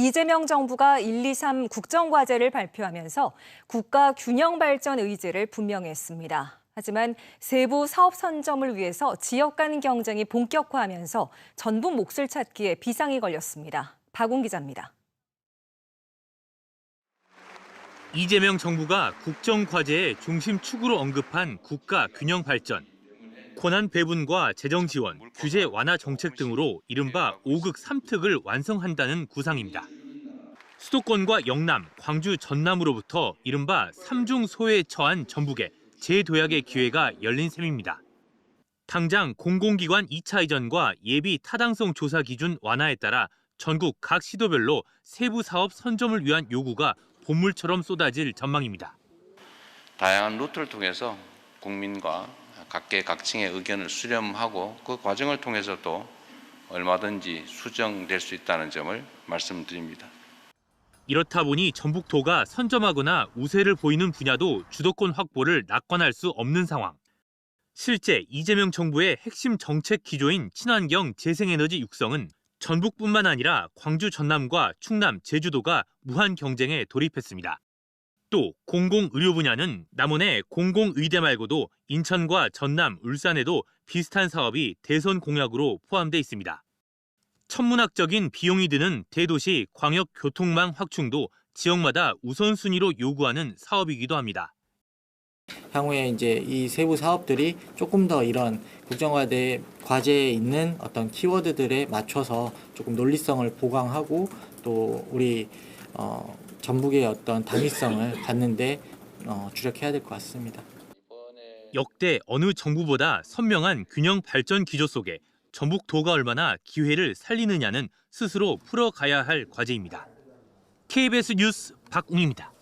이재명 정부가 1, 2, 3 국정과제를 발표하면서 국가 균형 발전 의지를 분명했습니다. 하지만 세부 사업 선점을 위해서 지역 간 경쟁이 본격화하면서 전북 몫을 찾기에 비상이 걸렸습니다. 박웅 기자입니다. 이재명 정부가 국정 과제의 중심 축으로 언급한 국가 균형 발전, 권한 배분과 재정 지원, 규제 완화 정책 등으로 이른바 5극 3특을 완성한다는 구상입니다. 수도권과 영남, 광주, 전남으로부터 이른바 3중 소외에 처한 전북에 재도약의 기회가 열린 셈입니다. 당장 공공기관 2차 이전과 예비 타당성 조사 기준 완화에 따라 전국 각 시도별로 세부 사업 선점을 위한 요구가 본물처럼 쏟아질 전망입니다. 다양한 루트를 통해서 국민과 각계각층의 의견을 수렴하고 그 과정을 통해서도 얼마든지 수정될 수 있다는 점을 말씀드립니다. 이렇다 보니 전북도가 선점하거나 우세를 보이는 분야도 주도권 확보를 낙관할 수 없는 상황. 실제 이재명 정부의 핵심 정책 기조인 친환경 재생에너지 육성은 전북뿐만 아니라 광주 전남과 충남 제주도가 무한 경쟁에 돌입했습니다. 또 공공의료 분야는 남원의 공공의대 말고도 인천과 전남, 울산에도 비슷한 사업이 대선 공약으로 포함돼 있습니다. 천문학적인 비용이 드는 대도시 광역 교통망 확충도 지역마다 우선순위로 요구하는 사업이기도 합니다. 향후에 이제 이 세부 사업들이 조금 더 이런 국정과제 과제에 있는 어떤 키워드들에 맞춰서 조금 논리성을 보강하고 또 우리 어, 전북의 어떤 당위성을 갖는데 어, 주력해야 될 것 같습니다. 역대 어느 정부보다 선명한 균형 발전 기조 속에 전북도가 얼마나 기회를 살리느냐는 스스로 풀어가야 할 과제입니다. KBS 뉴스 박웅입니다.